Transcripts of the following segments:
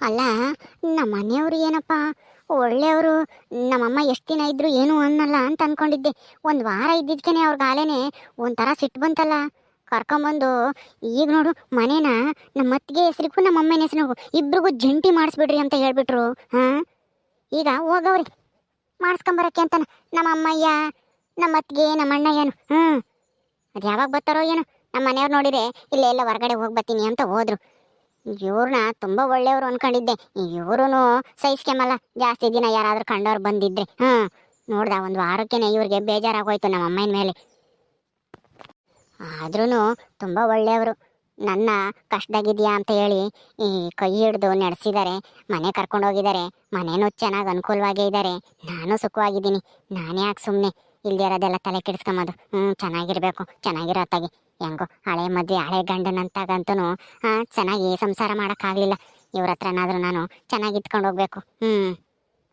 ಅಲ್ಲ, ನಮ್ಮ ಮನೆಯವರು ಏನಪ್ಪ? ಒಳ್ಳೆಯವರು, ನಮ್ಮಮ್ಮ ಎಷ್ಟು ದಿನ ಇದ್ರು ಏನು ಅನ್ನಲ್ಲ ಅಂತ ಅನ್ಕೊಂಡಿದ್ದೆ. ಒಂದು ವಾರ ಇದ್ದಿದ್ದಕ್ಕೆ ಅವ್ರ ಗಾಲೇನೆ ಒಂಥರ ಸಿಟ್ಟು ಬಂತಲ್ಲ. ಕರ್ಕೊಂಬಂದು, ಈಗ ನೋಡು, ಮನೇನ ನಮ್ಮ ಅತ್ತಿಗೆ ಹೆಸರಿಗೂ ನಮ್ಮ ಅಮ್ಮನ ಹೆಸರಿಗೂ ಇಬ್ರಿಗೂ ಜಂಟಿ ಮಾಡಿಸ್ಬಿಡ್ರಿ ಅಂತ ಹೇಳ್ಬಿಟ್ರು. ಹಾಂ? ಈಗ ಹೋಗವ್ರಿ, ಮಾಡಿಸ್ಕೊಂಬರಕ್ಕೆ ಅಂತಾನೆ. ನಮ್ಮ ಅಮ್ಮಯ್ಯ, ನಮ್ಮ ಅತ್ತಿಗೆ, ನಮ್ಮ ಏನು ಹ್ಞೂ ಅದು ಯಾವಾಗ ಬರ್ತಾರೋ ಏನೋ. ನಮ್ಮ ಮನೆಯವ್ರು ನೋಡಿದ್ರೆ ಇಲ್ಲೇ ಎಲ್ಲ ಹೊರಗಡೆ ಹೋಗಿ ಬರ್ತೀನಿ ಅಂತ ಹೋದ್ರು. ಇವ್ರನ್ನ ತುಂಬ ಒಳ್ಳೆಯವರು ಅನ್ಕೊಂಡಿದ್ದೆ. ಇವ್ರೂ ಸಹಿಸ್ಕೆಮಲ್ಲ ಜಾಸ್ತಿ ದಿನ ಯಾರಾದ್ರೂ ಕಂಡವ್ರು ಬಂದಿದ್ರೆ. ಹ್ಞೂ ನೋಡ್ದ, ಒಂದು ವಾರಕ್ಕೇನೆ ಇವ್ರಿಗೆ ಬೇಜಾರಾಗೋಯ್ತು ನಮ್ಮ ಅಮ್ಮನ ಮೇಲೆ. ಆದ್ರೂ ತುಂಬ ಒಳ್ಳೆಯವರು. ನನ್ನ ಕಷ್ಟದಾಗಿದೆಯಾ ಅಂತ ಹೇಳಿ ಈ ಕೈ ಹಿಡ್ದು ನಡೆಸಿದ್ದಾರೆ ಮನೆ ಕರ್ಕೊಂಡು ಹೋಗಿದ್ದಾರೆ ಮನೇನೂ ಚೆನ್ನಾಗಿ ಅನುಕೂಲವಾಗೇ ಇದ್ದಾರೆ ನಾನು ಸುಖವಾಗಿದ್ದೀನಿ. ನಾನೇ ಯಾಕೆ ಸುಮ್ಮನೆ ಇಲ್ದೇ ಇರೋದೆಲ್ಲ ತಲೆ ಕೆಡಿಸ್ಕೊಂಬೋದು. ಹ್ಞೂ ಚೆನ್ನಾಗಿರ್ಬೇಕು, ಚೆನ್ನಾಗಿರತ್ತಾಗಿ. ಹೆಂಗೋ, ಹಳೆ ಮದ್ವೆ, ಹಳೆ ಗಂಡನಂತಾಗಂತೂ ಚೆನ್ನಾಗಿ ಸಂಸಾರ ಮಾಡೋಕ್ಕಾಗಲಿಲ್ಲ. ಇವ್ರ ಹತ್ರನಾದರೂ ನಾನು ಚೆನ್ನಾಗಿ ಇಟ್ಕೊಂಡು ಹೋಗ್ಬೇಕು. ಹ್ಞೂ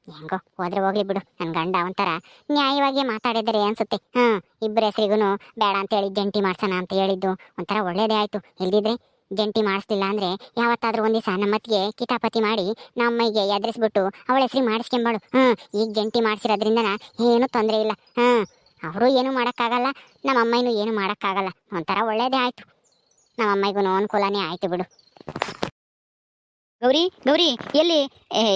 ಹೆಂಗೋ, ಹೋದ್ರೆ ಹೋಗ್ಲಿ ಬಿಡು. ನನ್ನ ಗಂಡ ಒಂಥರ ನ್ಯಾಯವಾಗಿ ಮಾತಾಡಿದರೆ ಅನ್ಸುತ್ತೆ. ಹಾಂ ಇಬ್ಬರ ಹೆಸರಿಗೂ ಬೇಡ ಅಂತೇಳಿ ಜಂಟಿ ಮಾಡ್ಸೋಣ ಅಂತ ಹೇಳಿದ್ದು. ಒಂಥರ ಒಳ್ಳೇದೇ ಆಯಿತು. ಇಲ್ದಿದ್ರೆ ಜಂಟಿ ಮಾಡಿಸ್ಲಿಲ್ಲ ಅಂದರೆ ಯಾವತ್ತಾದರೂ ಒಂದು ದಿವಸ ನಮ್ಮತ್ತಿಗೆ ಕಿತಾಪತಿ ಮಾಡಿ ನಮ್ಮ ಅಮ್ಮಗೆ ಎದುರಿಸ್ಬಿಟ್ಟು ಅವಳ ಹೆಸರು ಮಾಡಿಸ್ಕೊಂಬಾಡು ಹ್ಞೂ ಈಗ ಜಂಟಿ ಮಾಡಿಸಿರೋದ್ರಿಂದ ಏನೂ ತೊಂದರೆ ಇಲ್ಲ. ಹ್ಞೂ ಅವರು ಏನೂ ಮಾಡೋಕ್ಕಾಗಲ್ಲ, ನಮ್ಮ ಅಮ್ಮನೂ ಏನೂ ಮಾಡೋಕ್ಕಾಗಲ್ಲ. ಒಂಥರ ಒಳ್ಳೇದೇ ಆಯಿತು. ನಮ್ಮ ಅಮ್ಮಗೂ ಅನುಕೂಲನೇ ಆಯಿತು ಬಿಡು. ಗೌರಿ ಗೌರಿ, ಎಲ್ಲಿ?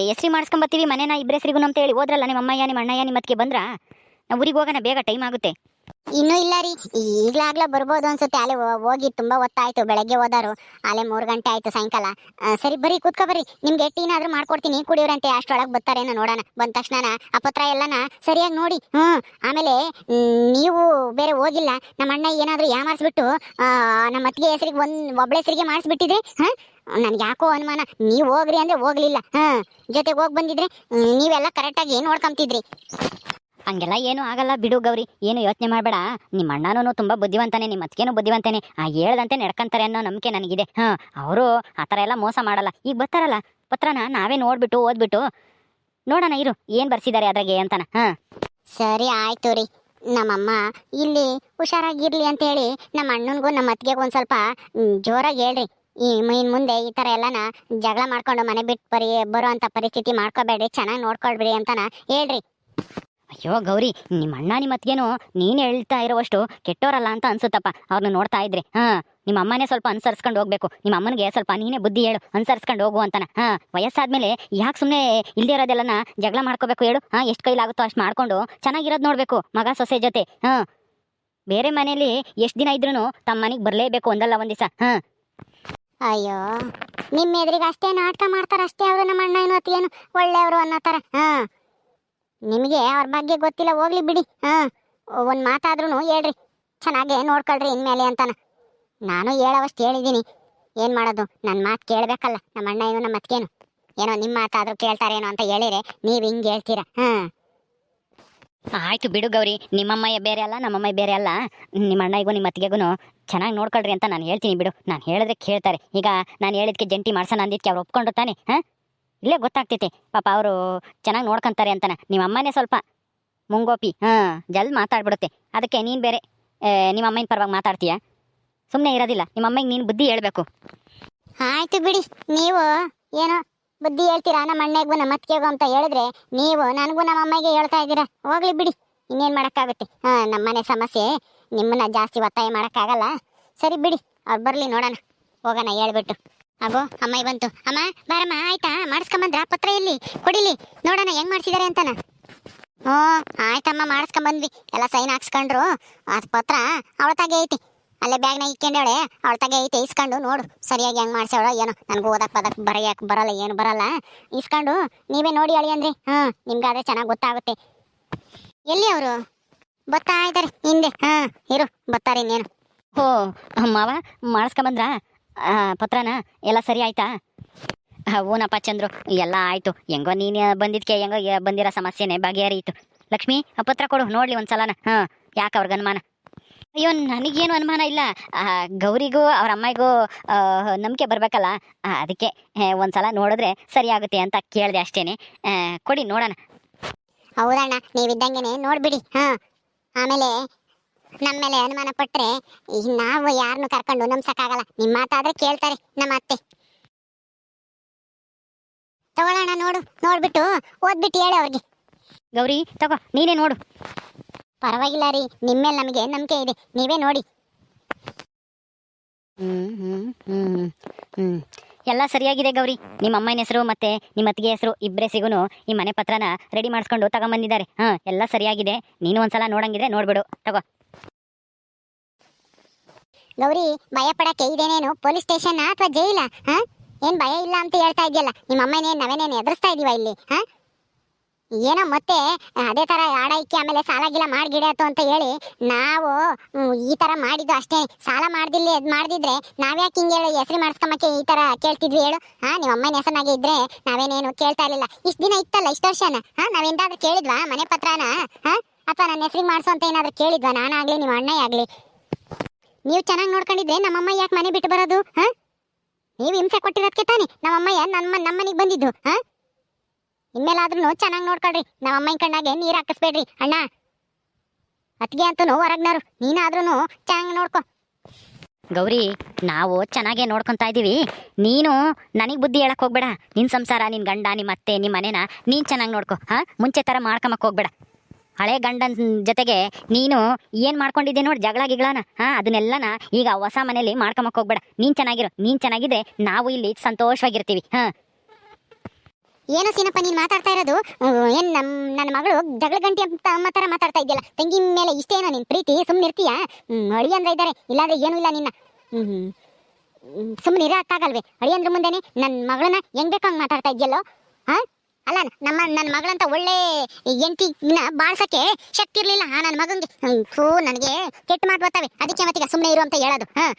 ಹೆಸ್ರಿ ಮಾಡಿಸ್ಕೊಂಬತ್ತೀವಿ ಮನೇನ ಇಬ್ಬರ ಹೆಸರಿಗೂ ಅಂತ ಹೇಳಿ ಹೋದ್ರಲ್ಲ ನಿಮ್ಮ ಅಮ್ಮಯ್ಯ ನಿಮ್ಮ ಅಣ್ಣಯ್ಯ ನಿಮ್ಮ ಬಂದ್ರ ಬಂದ್ರಾ? ನಾವು ಊರಿಗೆ ಹೋಗೋಣ, ಬೇಗ ಟೈಮ್ ಆಗುತ್ತೆ. ಇನ್ನೂ ಇಲ್ಲ ರೀ. ಈಗ್ಲಾಗ್ಲೇ ಬರ್ಬೋದು ಅನ್ಸುತ್ತೆ. ಅಲ್ಲೇ ಹೋಗಿ ತುಂಬಾ ಹೊತ್ತಾಯ್ತು. ಬೆಳಗ್ಗೆ ಹೋದಾರು ಅಲ್ಲೇ ಮೂರು ಗಂಟೆ ಆಯ್ತು ಸಾಯಂಕಾಲ. ಸರಿ ಬರೀ ಕೂತ್ಕೊ ಬರ್ರಿ. ನಿಮ್ಗೆ ಟೀನಾದ್ರೂ ಮಾಡ್ಕೊಡ್ತೀನಿ. ಕುಡಿಯೋರಂತೆ. ಅಷ್ಟೊಳಗೆ ಬರ್ತಾರೇನೋ ನೋಡೋಣ. ಬಂದ ತಕ್ಷಣ ಅಪತ್ರ ಪತ್ರ ಎಲ್ಲನ ಸರಿಯಾಗಿ ನೋಡಿ. ಹ್ಞೂ. ಆಮೇಲೆ ನೀವು ಬೇರೆ ಹೋಗಿಲ್ಲ. ನಮ್ಮ ಅಣ್ಣ ಏನಾದರೂ ಯಾಮಾರಿಸ್ಬಿಟ್ಟು ನಮ್ಮ ಅತ್ತಿಗೆ ಹೆಸರಿಗೆ ಒಂದು, ಒಬ್ಳೆ ಹೆಸರಿಗೆ ಮಾಡಿಸ್ಬಿಟ್ಟಿದ್ರೆ, ಹಾಂ? ನನ್ಗೆ ಯಾಕೋ ಅನುಮಾನ. ನೀವು ಹೋಗ್ರಿ ಅಂದ್ರೆ ಹೋಗ್ಲಿಲ್ಲ. ಹಾಂ ಜೊತೆಗೆ ಹೋಗಿ ಬಂದಿದ್ರೆ ನೀವೆಲ್ಲ ಕರೆಕ್ಟಾಗಿ ನೋಡ್ಕೊಂತಿದ್ರಿ ಹಂಗೆಲ್ಲ ಏನೂ ಆಗಲ್ಲ. ಬಿಡು ಗೌರಿ, ಏನು ಯೋಚನೆ ಮಾಡಬೇಡ. ನಿಮ್ಮ ಅಣ್ಣನೂ ತುಂಬ ಬುದ್ಧಿವಂತಾನೆ ನಿಮ್ಮ ಅತ್ತಿಗೆನೂ ಬುದ್ಧಿವಂತಾನೆ. ಆ ಹೇಳ್ದಂತೆ ನಡ್ಕಂತಾರೆ ಅನ್ನೋ ನಂಬಿಕೆ ನನಗಿದೆ. ಹಾಂ, ಅವರು ಆ ಥರ ಎಲ್ಲ ಮೋಸ ಮಾಡಲ್ಲ. ಈಗ ಬರ್ತಾರಲ್ಲ, ಪತ್ರನ ನಾವೇ ನೋಡ್ಬಿಟ್ಟು, ಓದ್ಬಿಟ್ಟು. ನೋಡೋಣ ಇರು, ಏನು ಬರ್ಸಿದ್ದಾರೆ ಅದ್ರಾಗೆ ಅಂತಾನ. ಹಾಂ. ಸರಿ ಆಯ್ತು ರೀ. ನಮ್ಮಮ್ಮ ಇಲ್ಲಿ ಹುಷಾರಾಗಿರ್ಲಿ ಅಂತ ಹೇಳಿ ನಮ್ಮ ಅಣ್ಣನಿಗೂ ನಮ್ಮ ಅತ್ತಿಗೆಗೂ ಒಂದು ಸ್ವಲ್ಪ ಜೋರಾಗಿ ಹೇಳ್ರಿ. ಈ ಮೈನ್ ಮುಂದೆ ಈ ಥರ ಎಲ್ಲನ ಜಗಳ ಮಾಡ್ಕೊಂಡು ಮನೆ ಬಿಟ್ಟು ಬರೀ ಬರೋ ಪರಿಸ್ಥಿತಿ ಮಾಡ್ಕೋಬೇಡ್ರಿ. ಚೆನ್ನಾಗಿ ನೋಡ್ಕೊಳ್ಬಿಡಿ ಅಂತನ ಹೇಳ್ರಿ. ಅಯ್ಯೋ ಗೌರಿ ನಿಮ್ಮ ಅಣ್ಣ ನಿಮ್ಮ ಅತ್ತಿಗೆನೋ ನೀನು ಹೇಳ್ತಾ ಇರೋವಷ್ಟು ಕೆಟ್ಟೋರಲ್ಲ ಅಂತ ಅನ್ಸುತ್ತಪ್ಪ. ಅವ್ರನ್ನ ನೋಡ್ತಾ ಇದ್ರೆ, ಹಾ, ನಿಮ್ಮ ಅಮ್ಮನೇ ಸ್ವಲ್ಪ ಅನುಸರಿಸ್ಕೊಂಡು ಹೋಗ್ಬೇಕು. ನಿಮ್ಮ ಅಮ್ಮನಿಗೆ ಸ್ವಲ್ಪ ನೀನೇ ಬುದ್ಧಿ ಹೇಳು, ಅನುಸರಿಸ್ಕೊಂಡು ಹೋಗು ಅಂತಾನೆ. ಹಾಂ, ವಯಸ್ಸಾದ್ಮೇಲೆ ಯಾಕೆ ಸುಮ್ಮನೆ ಇಲ್ಲದೆ ಇರೋದೆಲ್ಲನ ಜಗಳ ಮಾಡ್ಕೋಬೇಕು ಹೇಳು? ಹಾಂ, ಎಷ್ಟು ಕೈಲಾಗುತ್ತೋ ಅಷ್ಟು ಮಾಡ್ಕೊಂಡು ಚೆನ್ನಾಗಿರೋದು ನೋಡಬೇಕು, ಮಗ ಸೊಸೆ ಜೊತೆ. ಹಾಂ, ಬೇರೆ ಮನೇಲಿ ಎಷ್ಟು ದಿನ ಇದ್ರೂ ತಮ್ಮ ಮನೆಗೆ ಬರಲೇಬೇಕು ಒಂದಲ್ಲ ಒಂದು ದಿವಸ ಹಾಂ. ಅಯ್ಯೋ ನಿಮ್ಮ ಎದುರಿಗೆ ಅಷ್ಟೇ ನಾಟಕ ಮಾಡ್ತಾರೆ ಅಷ್ಟೇ ಅವರು ನಮ್ಮ ಅಣ್ಣ ಏನು ಅತ್ತಿಗೇನು ಒಳ್ಳೆಯವರು ಅನ್ನೋ ಥರ. ಹಾಂ. ನಿಮಗೆ ಅವ್ರ ಬಗ್ಗೆ ಗೊತ್ತಿಲ್ಲ, ಹೋಗ್ಲಿ ಬಿಡಿ. ಹಾಂ, ಒಂದು ಮಾತಾದ್ರೂ ಹೇಳ್ರಿ. ಚೆನ್ನಾಗಿ ನೋಡ್ಕೊಳ್ರಿ ಇನ್ಮೇಲೆ ಅಂತಾನ. ನಾನು ಹೇಳೋವಷ್ಟು ಹೇಳಿದ್ದೀನಿ ಏನು ಮಾಡೋದು? ನನ್ನ ಮಾತು ಕೇಳಬೇಕಲ್ಲ, ನಮ್ಮ ಅಣ್ಣ ಏನು, ನಮ್ಮ ಅತ್ತಿಗೇನು? ಏನೋ ನಿಮ್ಮ ಮಾತಾದ್ರೂ ಕೇಳ್ತಾರೇನೋ ಅಂತ ಹೇಳಿರಿ, ನೀವು ಹಿಂಗೆ ಹೇಳ್ತೀರಾ? ಹಾಂ. ಆಯ್ತು ಬಿಡು ಗೌರಿ ನಿಮ್ಮಮ್ಮ ಬೇರೆ ಅಲ್ಲ ನಮ್ಮಮ್ಮ ಬೇರೆ ಅಲ್ಲ. ನಿಮ್ಮ ಅಣ್ಣಗೂ ನಿಮ್ಮ ಅತ್ತಿಗೆಗೂ ಚೆನ್ನಾಗಿ ನೋಡ್ಕೊಳ್ರಿ ಅಂತ ನಾನು ಹೇಳ್ತೀನಿ ಬಿಡು. ನಾನು ಹೇಳಿದ್ರೆ ಕೇಳ್ತಾರೆ. ಈಗ ನಾನು ಹೇಳಿದ್ಕೆ ಜಂಟಿ ಮಾಡ್ಸೋಣ ಅಂದಿದ್ಕೆ ಅವ್ರು ಒಪ್ಕೊಂಡು ತಾನೆ ಹಾಂ? ಇಲ್ಲೇ ಗೊತ್ತಾಗ್ತೈತೆ. ಪಾಪ ಅವರು ಚೆನ್ನಾಗಿ ನೋಡ್ಕೊಂತಾರೆ ಅಂತಾನೆ. ನಿಮ್ಮ ಅಮ್ಮನೇ ಸ್ವಲ್ಪ ಮುಂಗೋಪಿ. ಹಾಂ, ಜಲ್ದಿ ಮಾತಾಡ್ಬಿಡುತ್ತೆ. ಅದಕ್ಕೆ ನೀನು ಬೇರೆ ನಿಮ್ಮ ಅಮ್ಮನ ಪರವಾಗಿ ಮಾತಾಡ್ತೀಯಾ? ಸುಮ್ಮನೆ ಇರೋದಿಲ್ಲ. ನಿಮ್ಮ ಅಮ್ಮಗೆ ನೀನು ಬುದ್ಧಿ ಹೇಳಬೇಕು. ಆಯ್ತು ಬಿಡಿ. ನೀವು ಏನೋ ಬುದ್ಧಿ ಹೇಳ್ತೀರಾ? ನಮ್ಮ ಅಣ್ಣಗೂ, ನಮ್ಮ ಅತ್ತಿಗೆಗೂ ಅಂತ ಹೇಳಿದ್ರೆ ನೀವು ನನಗೂ ನಮ್ಮ ಅಮ್ಮಗೆ ಹೇಳ್ತಾ ಇದ್ದೀರಾ? ಹೋಗ್ಲಿ ಬಿಡಿ. ಇನ್ನೇನು ಮಾಡೋಕ್ಕಾಗುತ್ತೆ? ಹಾಂ ನಮ್ಮನೆ ಸಮಸ್ಯೆ. ನಿಮ್ಮನ್ನ ಜಾಸ್ತಿ ಒತ್ತಾಯ ಮಾಡೋಕ್ಕಾಗಲ್ಲ. ಸರಿ ಬಿಡಿ. ಅವ್ರು ಬರಲಿ ನೋಡೋಣ. ಹೋಗೋಣ ಹೇಳ್ಬಿಟ್ಟು. ಅಗೋ ಅಮ್ಮ ಬಂತು. ಅಮ್ಮ, ಬಾರಮ್ಮ, ಆಯ್ತಾ? ಮಾಡಿಸ್ಕೊಂಬಂದ್ರ? ಪತ್ರ ಇಲ್ಲಿ ಕೊಡಿಲಿ. ನೋಡೋಣ, ಹೆಂಗ್ ಮಾಡಿಸಿದಾರೆ ಅಂತಾನ? ಓ ಆಯ್ತಮ್ಮ, ಮಾಡಿಸ್ಕೊಂಬಂದ್ವಿ. ಎಲ್ಲ ಸೈನ್ ಹಾಕ್ಸ್ಕೊಂಡ್ರು. ಅದು ಪತ್ರ ಅವಳ ತಾಗೆ ಐತಿ. ಅಲ್ಲೇ ಬ್ಯಾಗ್ನಾಗ ಇಕ್ಕೊಂಡವಳೆ ಅವಳ ತಾಗೆ ಐತಿ. ಇಸ್ಕೊಂಡು ನೋಡು, ಸರಿಯಾಗಿ ಹೆಂಗ್ ಮಾಡ್ಸವಳ ಏನೋ. ನನ್ಗೆ ಓದಕ್ಕೆ ಪದಕ್ ಬರೆಯಕ್ ಬರಲ್ಲ, ಏನು ಬರಲ್ಲ. ಇಸ್ಕೊಂಡು ನೀವೇ ನೋಡಿ ಅಳಿ ಅಂದ್ರಿ. ಹ್ಞೂ, ನಿಮ್ಗಾದ್ರೆ ಚೆನ್ನಾಗಿ ಗೊತ್ತಾಗುತ್ತೆ. ಎಲ್ಲಿ ಅವರು? ಬರ್ತಾ ಇದ್ದಾರೆ ಹಿಂದೆ. ಹಾಂ ಇರು ಬರ್ತಾರೆ ಇನ್ನೇನು. ಓ ಮಾವ, ಮಾಡಿಸ್ಕೊಂಬಂದ್ರಾ? ಪತ್ರನ, ಎಲ್ಲ ಸರಿ ಆಯ್ತಾ? ಹೂನಪ್ಪ ಚಂದ್ರು, ಎಲ್ಲ ಆಯ್ತು. ಹೆಂಗೋ ನೀನು ಬಂದಿದ್ಕೆ, ಹೆಂಗೋ ಬಂದಿರೋ ಸಮಸ್ಯೆನೆ ಬಗೆಹರಿಯಿತು. ಲಕ್ಷ್ಮಿ ಪತ್ರ ಕೊಡು, ನೋಡ್ಲಿ ಒಂದ್ಸಲನ. ಹಾಂ, ಯಾಕೆ ಅವ್ರಿಗೆ ಅನುಮಾನ? ಅಯ್ಯೋ, ನನಗೇನು ಅನುಮಾನ ಇಲ್ಲ. ಗೌರಿಗೂ, ಅವ್ರ ಅಮ್ಮಾಯಿಗೂ ನಂಬಿಕೆ ಬರಬೇಕಲ್ಲ? ಅದಕ್ಕೆ ಒಂದ್ಸಲ ನೋಡಿದ್ರೆ ಸರಿ ಆಗುತ್ತೆ ಅಂತ ಕೇಳಿದೆ ಅಷ್ಟೇನೆ. ಕೊಡಿ, ನೋಡೋಣ. ಹೌದಣ್ಣ, ನೀವಿದ್ದಂಗೆನೆ ನೋಡ್ಬಿಡಿ. ಹಾ, ಆಮೇಲೆ ನಮ್ಮ ಮೇಲೆ ಅನುಮಾನ ಪಟ್ಟರೆ ನಾವು ಯಾರನ್ನು ಕರ್ಕೊಂಡು ನಂಬ್ಸಕ್ಕಾಗಲ್ಲ. ನಿಮ್ಮ ಮಾತಾದ್ರೆ ಕೇಳ್ತಾರೆ ನಮ್ಮ ಅತ್ತೆ. ತಗೊಳ್ಳೋಣ ನೋಡು ನೋಡ್ಬಿಟ್ಟು ಓದ್ಬಿಟ್ಟು ಹೇಳಿ ಅವ್ರಿಗೆ. ಗೌರಿ ತಗೋ ನೀನೇ ನೋಡು. ಪರವಾಗಿಲ್ಲ ರೀ ನಿಮ್ಮೇಲೆ ನಮಗೆ ನಂಬಿಕೆ ಇದೆ ನೀವೇ ನೋಡಿ. ಹ್ಮ್ ಹ್ಮ್ ಹ್ಮ್ ಹ್ಮ್. ಎಲ್ಲ ಸರಿಯಾಗಿದೆ ಗೌರಿ. ನಿಮ್ಮ ಅಮ್ಮನ ಹೆಸರು ಮತ್ತೆ ನಿಮ್ಮ ಅತ್ತಿಗೆ ಹೆಸರು ಇಬ್ಬರೇ ಸಿಗುನು ಈ ಮನೆ ಪತ್ರನ ರೆಡಿ ಮಾಡಿಸ್ಕೊಂಡು ತಗೊಂಬಂದಿದ್ದಾರೆ. ಹಾಂ ಎಲ್ಲ ಸರಿಯಾಗಿದೆ. ನೀನು ಒಂದ್ಸಲ ನೋಡಂಗಿದ್ರೆ ನೋಡ್ಬಿಡು. ತಗೋ. ಗೌರಿ, ಭಯ ಪಡಕ್ಕೆ ಇದೇನೇನು? ಪೊಲೀಸ್ ಸ್ಟೇಷನ್ ಅಥವಾ ಜೈಲ? ಹಾ? ಏನ್ ಭಯ ಇಲ್ಲ ಅಂತ ಹೇಳ್ತಾ ಇದೆಯಲ್ಲ ನಿಮ್ಮ ಅಮ್ಮನೇ ನಾವೇನೇನು ಎದುರಿಸ್ತಾ ಇದೀವ ಇಲ್ಲಿ? ಹಾ? ಏನೋ ಮತ್ತೆ ಅದೇ ತರ ಆಡೈಕೆ ಆಮೇಲೆ ಸಾಲ ಗಿಲ ಮಾಡ್ಗಿಡಾತು ಅಂತ ಹೇಳಿ ನಾವು ಈ ತರ ಮಾಡಿದ್ದು ಅಷ್ಟೇ. ಸಾಲ ಮಾಡ್ದಿಲ್ಲ ಅದ್ ಮಾಡಿದ್ರೆ ನಾವ್ಯಾಕೆ ಹಿಂಗೆ ಹೇಳು ಹೆಸರು ಮಾಡಿಸ್ಕೊಂಬಕ್ಕೆ ಈ ತರ ಕೇಳ್ತಿದ್ವಿ ಹೇಳು. ಹಾ, ನಿಮ್ಮ ಅಮ್ಮನ ಹೆಸರಿನಾಗೆ ಇದ್ರೆ ನಾವೇನೇನು ಕೇಳ್ತಾ ಇರಲಿಲ್ಲ. ಇಷ್ಟ ದಿನ ಇತ್ತಲ್ಲ, ಇಷ್ಟ ವರ್ಷನ? ಹಾ ನಾವೆಂದಾದ್ರೂ ಕೇಳಿದ್ವಾ ಮನೆ ಪತ್ರನ? ಹಾ? ಅಥವಾ ನನ್ನ ಹೆಸರಿಗೆ ಮಾಡಿಸು ಅಂತ ಏನಾದ್ರೂ ಕೇಳಿದ್ವಾ? ನಾನಾಗ್ಲಿ, ನಿಮ್ಮ ಅಣ್ಣ ಆಗ್ಲಿ ನೀವು ಚೆನ್ನಾಗಿ ನೋಡ್ಕೊಂಡಿದ್ರೆ ನಮ್ಮಮ್ಮ ಯಾಕೆ ಮನೆ ಬಿಟ್ಟು ಬರೋದು, ಹಾ? ನೀವು ಹಿಂಸೆ ಕೊಟ್ಟಿರೋದಕ್ಕೆ ತಾನೆ ನಮ್ಮಮ್ಮಯ್ಯ ನಮ್ಮ ನಮ್ಮನಿಗೆ ಬಂದಿದ್ದು, ಹಾ? ಇನ್ಮೇಲಾದ್ರೂ ಚೆನ್ನಾಗಿ ನೋಡ್ಕೊಳ್ರಿ ನಮ್ಮಮ್ಮನ ಕಣ್ಣಾಗೆ ನೀರು ಹಾಕಿಸ್ಬೇಡ್ರಿ, ಅಣ್ಣ. ಅತ್ತಿಗೆ ಅಂತೂ ಹೊರಗ್ನಾರು ನೀನಾದ್ರೂ ಚೆನ್ನಾಗಿ ನೋಡ್ಕೊ. ಗೌರಿ, ನಾವು ಚೆನ್ನಾಗೇ ನೋಡ್ಕೊತಾ ಇದ್ದೀವಿ. ನೀನು ನನಗೆ ಬುದ್ಧಿ ಹೇಳಕ್ ಹೋಗ್ಬೇಡ. ನಿನ್ ಸಂಸಾರ, ನಿನ್ ಗಂಡ ನಿಮ್ಮ ಅತ್ತೆ ನಿಮ್ಮ ಮನೇನ ನೀನ್ ಚೆನ್ನಾಗಿ ನೋಡ್ಕೊ, ಹಾಂ? ಮುಂಚೆ ತರ ಮಾಡ್ಕೊಂಬಕ್ ಹೋಗ್ಬೇಡ. ಹಳೆ ಗಂಡನ ಜೊತೆಗೆ ನೀನು ಏನ್ ಮಾಡ್ಕೊಂಡಿದ್ದೆ ನೋಡಿ ಜಗಳ ಗಿಗಳನ? ಹಾ, ಅದನ್ನೆಲ್ಲನ ಈಗ ಹೊಸ ಮನೇಲಿ ಮಾಡ್ಕೊಂಬಕ್ ಹೋಗ್ಬೇಡ. ನೀನ್ ಚೆನ್ನಾಗಿರು, ನೀನ್ ಚೆನ್ನಾಗಿದ್ರೆ ನಾವು ಇಲ್ಲಿ ಸಂತೋಷವಾಗಿರ್ತೀವಿ. ಹ. ಏನು ಸೀನಪ್ಪ, ನೀನು ಮಾತಾಡ್ತಾ ಇರೋದು ಏನ್ ನಮ್, ನನ್ನ ಮಗಳು ಜಗಳ ಗಂಟಿ ಅಂತ ಅಮ್ಮ ಥರ ಮಾತಾಡ್ತಾ ಇದೆಯಲ್ಲ, ತಂಗಿ ಮೇಲೆ ಇಷ್ಟೇನೋ ನಿನ್ ಪ್ರೀತಿ ಸುಮ್ಮನೆ ಇರ್ತೀಯಾ? ಹ್ಮ್ ಅಳಿ ಅಂದ್ರೆ ಇದ್ದಾರೆ ಇಲ್ಲಾಂದ್ರೆ ಏನೂ ಇಲ್ಲ ನಿನ್ನ. ಸುಮ್ಮನೆ ಇರೋಕ್ಕಾಗಲ್ವೇ ಅಳಿ ಅಂದ್ರ ಮುಂದೆನೆ ನನ್ನ ಮಗಳನ್ನ ಹೆಂಗ್ ಬೇಕಂಗ್ ಮಾತಾಡ್ತಾ ಇದೆಯಲ್ಲೋ? ಹಾ? ಅಲ್ಲ ನಮ್ಮ ನನ್ನ ಮಗಳಂತ ಒಳ್ಳೆ ಎಂಟಿನ ಬಾಳ್ಸಕ್ಕೆ ಶಕ್ತಿ ಇರ್ಲಿಲ್ಲ. ನನ್ನ ಮಗಂಗೆ ಹೂ ನನಗೆ ಕೆಟ್ಟ ಮಾತು ಬರ್ತವೆ. ಅದಕ್ಕೆ ಮತ್ತೀಗ ಸುಮ್ಮನೆ ಇರು ಅಂತ ಹೇಳೋದು. ಹಾ.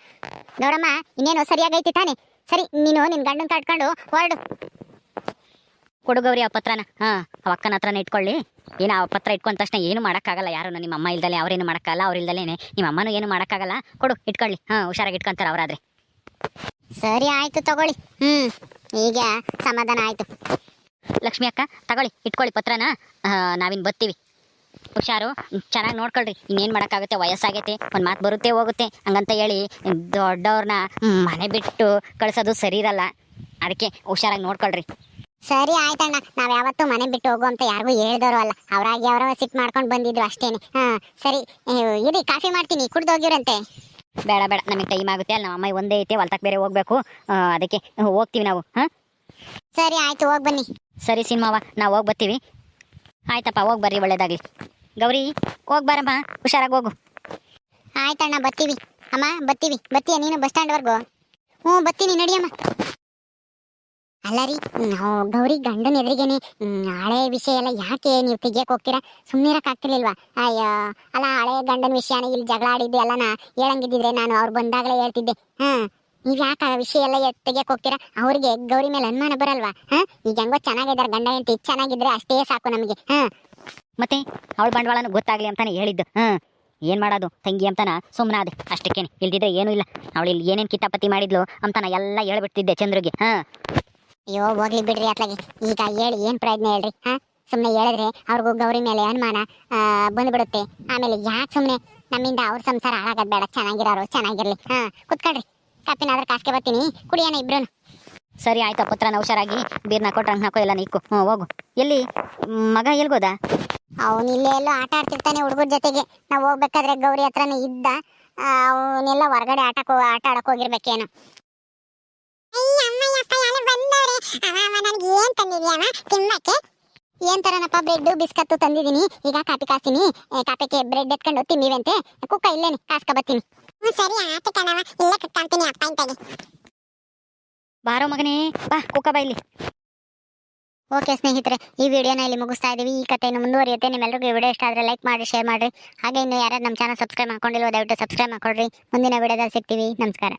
ನೋಡಮ್ಮ ಇನ್ನೇನು ಸರಿಯಾಗೈತಿ ತಾನೆ? ಸರಿ ನೀನು ನಿನ್ನ ಗಂಡನ್ ಕಟ್ಕೊಂಡು ಹೊರಡು. ಕೊಡು ಗೌರಿ ಆ ಪತ್ರನ. ಹಾ ಅವ ಅಕ್ಕನ ಹತ್ರನೇ ಇಟ್ಕೊಳ್ಳಿ. ಏನು ಆ ಪತ್ರ ಇಟ್ಕೊಂಡ ತಕ್ಷಣ ಏನು ಮಾಡೋಕ್ಕಾಗಲ್ಲ. ಯಾರು ನಿಮ್ಮ ಅಮ್ಮ ಇಲ್ದಲೆ ಅವ್ರೇನು ಮಾಡೋಕ್ಕಾಗಲ್ಲ ಅವ್ರ ಇಲ್ದಲೇನೆ. ನಿಮ್ಮ ಅಮ್ಮನು ಏನು ಮಾಡೋಕ್ಕಾಗಲ್ಲ. ಕೊಡು ಇಟ್ಕೊಳ್ಳಿ. ಹಾ ಹುಷಾರಾಗಿ ಇಟ್ಕೊಂತಾರೆ ಅವರಾದ್ರೆ. ಸರಿ ಆಯ್ತು ತಗೊಳ್ಳಿ. ಹ್ಞೂ ಈಗ ಸಮಾಧಾನ ಆಯ್ತು. ಲಕ್ಷ್ಮಿ ಅಕ್ಕ ತಗೊಳ್ಳಿ ಇಟ್ಕೊಳ್ಳಿ ಪತ್ರನ. ನಾವಿನ್ ಬರ್ತೀವಿ. ಹುಷಾರು ಚೆನ್ನಾಗಿ ನೋಡ್ಕೊಳ್ರಿ. ಇನ್ನೇನು ಮಾಡೋಕ್ಕಾಗುತ್ತೆ? ವಯಸ್ಸಾಗೈತೆ ಒಂದು ಮಾತು ಬರುತ್ತೆ ಹೋಗುತ್ತೆ. ಹಂಗಂತ ಹೇಳಿ ದೊಡ್ಡವ್ರನ್ನ ಮನೆ ಬಿಟ್ಟು ಕಳ್ಸೋದು ಸರಿ ಇರಲ್ಲ. ಅದಕ್ಕೆ ಹುಷಾರಾಗಿ ನೋಡ್ಕೊಳ್ರಿ. ಸರಿ ಆಯ್ತಣ್ಣ ನಾವ್ ಯಾವತ್ತೂ ಮನೆ ಬಿಟ್ಟು ಹೋಗು ಅಂತ ಯಾರಿಗೂ ಹೇಳ್ದವರು ಅಲ್ಲ. ಅವರಾಗಿ ಅವರ ಸಿಟ್ ಮಾಡ್ಕೊಂಡು ಬಂದಿದ್ರು ಅಷ್ಟೇನೆ. ಹಾ ಸರಿ. ಇಡಿ ಇರಿ ಕಾಫಿ ಮಾಡ್ತೀನಿ. ಕುಡ್ದು ಹೋಗಿರಂತೆ ಬೇಡ ಬೇಡ. ನಮಗೆ ಟೈಮ್ ಆಗುತ್ತೆ. ಅಲ್ಲಿ ನಮ್ಮ ಅಮ್ಮ ಒಂದೇ ಐತೆ. ಹೊಲ್ತಕ್ಕೆ ಬೇರೆ ಹೋಗ್ಬೇಕು. ಅದಕ್ಕೆ ಹೋಗ್ತೀವಿ ನಾವು. ಹಾಂ? ಸರಿ ಆಯ್ತು ಹೋಗ್ ಬನ್ನಿ. ಸರಿ ಸಿನಿಮಾವ ನಾವು ಹೋಗಿ ಬರ್ತೀವಿ. ಆಯ್ತಪ್ಪ ಹೋಗಿ ಬರ್ರಿ ಒಳ್ಳೇದಾಗಲಿ. ಗೌರಿ ಹೋಗಿ ಬಾರಮ್ಮ ಹುಷಾರಾಗಿ ಹೋಗು. ಆಯ್ತಣ್ಣ ಬರ್ತೀವಿ. ಅಮ್ಮ ಬರ್ತೀವಿ. ಬರ್ತೀಯ ನೀನು ಬಸ್ ಸ್ಟ್ಯಾಂಡ್ವರೆಗೂ ಹ್ಞೂ ಬರ್ತೀನಿ ನಡಿಯಮ್ಮ ಅಲ್ಲ ರೀ ನಾವು ಗೌರಿ ಗಂಡನ ಎದುರಿಗೇನೆ ಹಳೆ ವಿಷಯ ಎಲ್ಲ ಯಾಕೆ ನೀವು ತೆಗಿಯಕ್ಕೆ ಹೋಗ್ತೀರಾ? ಸುಮ್ಮನಿರಕ್ ಆಗ್ತಿರ್ಲಿಲ್ವಾ? ಅಯ್ಯೋ ಅಲ್ಲ ಹಳೆ ಗಂಡನ ವಿಷಯನ ಇಲ್ಲಿ ಜಗಳ ಆಡಿದ್ದು ಎಲ್ಲನ ಹೇಳಂಗಿದ್ದಿದ್ರೆ ನಾನು ಅವ್ರು ಬಂದಾಗಲೇ ಹೇಳ್ತಿದ್ದೆ. ಹಾ ನೀವ್ ಯಾಕೆ ಆ ವಿಷಯ ಎಲ್ಲ ಎತ್ ತೆಗಿಯಕ್ ಹೋಗ್ತೀರಾ ಅವ್ರಿಗೆ ಗೌರಿ ಮೇಲೆ ಅನುಮಾನ ಬರಲ್ವಾ? ಹಾ? ಈಗ ಹೆಂಗೋ ಚೆನ್ನಾಗಿದ್ದಾರೆ ಗಂಡ ಹೆಂಡತಿ ಚೆನ್ನಾಗಿದ್ರೆ ಅಷ್ಟೇ ಸಾಕು ನಮಗೆ. ಹಾ? ಮತ್ತೆ ಅವಳ ಬಂಡವಾಳನು ಗೊತ್ತಾಗ್ಲಿ ಅಂತಾನೆ ಹೇಳಿದ್ದು. ಹಾ? ಏನು ಮಾಡೋದು? ತಂಗಿ ಅಂತಾನ ಸುಮ್ಮನಾದೆ ಅಷ್ಟಕ್ಕೇನೆ. ಇಲ್ದಿದ್ರೆ ಏನು ಇಲ್ಲ. ಅವಳು ಇಲ್ಲಿ ಏನೇನು ಕಿತ್ತಾಪತಿ ಮಾಡಿದ್ಲು ಅಂತಾನ ಎಲ್ಲ ಹೇಳ್ಬಿಡ್ತಿದ್ದೆ ಚಂದ್ರಿಗೆ. ಹಾ? ಅಯ್ಯೋ ಹೋಗ್ಲಿ ಬಿಡ್ರಿ ಅತ್ಲಾಗಿ. ಈಗ ಹೇಳಿ ಏನ್ ಪ್ರಯತ್ನ ಹೇಳ್ರಿ? ಹಾ? ಸುಮ್ಮನೆ ಹೇಳಿದ್ರೆ ಅವ್ರಿಗೂ ಗೌರಿ ಮೇಲೆ ಅನುಮಾನ ಆ, ಬಂದ್ಬಿಡುತ್ತೆ. ಆಮೇಲೆ ಯಾಕೆ ಸುಮ್ಮನೆ ನಮ್ಮಿಂದ ಅವ್ರ ಸಂಸಾರ ಹಾಳಾಗದ್ ಬೇಡ. ಚೆನ್ನಾಗಿರೋರು ಚೆನ್ನಾಗಿರ್ಲಿ. ಹಾ? ಕುತ್ಕೊಳ್ರಿ. ಕಾಪಿನಾದ್ರೂ ಕಾಸ್ಕೆ ಬರ್ತೀನಿ. ಕುಡಿಯೋಣ ಇಬ್ರು ಸರಿ ಆಯ್ತಾ ಪುತ್ರನ ಹುಷಾರಾಗಿ ಬೀರ್ನ ಕೊಟ್ರಂಗೆ ಹಾಕೋ ಎಲ್ಲ ನೀಕು ಹ್ಞೂ ಹೋಗು. ಎಲ್ಲಿ? ಮಗ ಎಲ್ಗೋದ? ಅವನು ಇಲ್ಲೇ ಎಲ್ಲೋ ಆಟ ಆಡ್ತಿರ್ತಾನೆ ಹುಡುಗರ ಜೊತೆಗೆ. ನಾವು ಹೋಗ್ಬೇಕಾದ್ರೆ ಗೌರಿ ಹತ್ರನೇ ಇದ್ದ. ಅವನೆಲ್ಲ ಹೊರಗಡೆ ಆಟಕ್ಕೆ ಆಟ ಆಡಕ್ ಹೋಗಿರ್ಬೇಕೇನೋ. ಏನ್ ತಂದಿದ್ಯಾಮ ತಿನ್ನಕ್ಕೆ ಏನ್ ತರನಪ್ಪ ಬ್ರೆಡ್ ಬಿಸ್ಕತ್ತು ತಂದಿದೀನಿ ಈಗ ಕಾಪಿ ಕಾಸ್ತೀನಿ. ಏ, ಕಾಪಿಗೆ ಬ್ರೆಡ್ ಎತ್ಕೊಂಡು ತಿನ್ನಿವಂತೆ ಕುಕ್ಕ ಇಲ್ಲೇನೆ ಕಾಸ್ಕ ಬರ್ತೀನಿ. ಸರಿ ಬಾರೋ ಮಗನೇ, ಬಾ ಕುಕ್ಕ ಇಲ್ಲಿ. ಓಕೆ ಸ್ನೇಹಿತರೆ, ಈ ವಿಡಿಯೋನ ಇಲ್ಲಿ ಮುಗಿಸ್ತಾ ಇದೀವಿ. ಈ ಕಥೆಯನ್ನು ಮುಂದುವರಿಯುತ್ತೆ. ನಿಮ್ಮೆಲ್ಲರಿಗೂ ಈ ವಿಡಿಯೋ ಇಷ್ಟ ಆದರೆ ಲೈಕ್ ಮಾಡಿ ಶೇರ್ ಮಾಡಿ ಹಾಗೆ ಇನ್ನು ಯಾರು ನಮ್ಮ ಚಾನಲ್ ಸಬ್ಸ್ಕ್ರೈಬ್ ಮಾಡ್ಕೊಂಡಿಲ್ವೋ, ದಯವಿಟ್ಟು ಸಬ್ಸ್ಕ್ರೈಬ್ ಮಾಡ್ಕೊಳ್ರಿ ಮುಂದಿನ ವಿಡಿಯೋದಲ್ಲಿ ಸಿಗ್ತೀವಿ. ನಮಸ್ಕಾರ.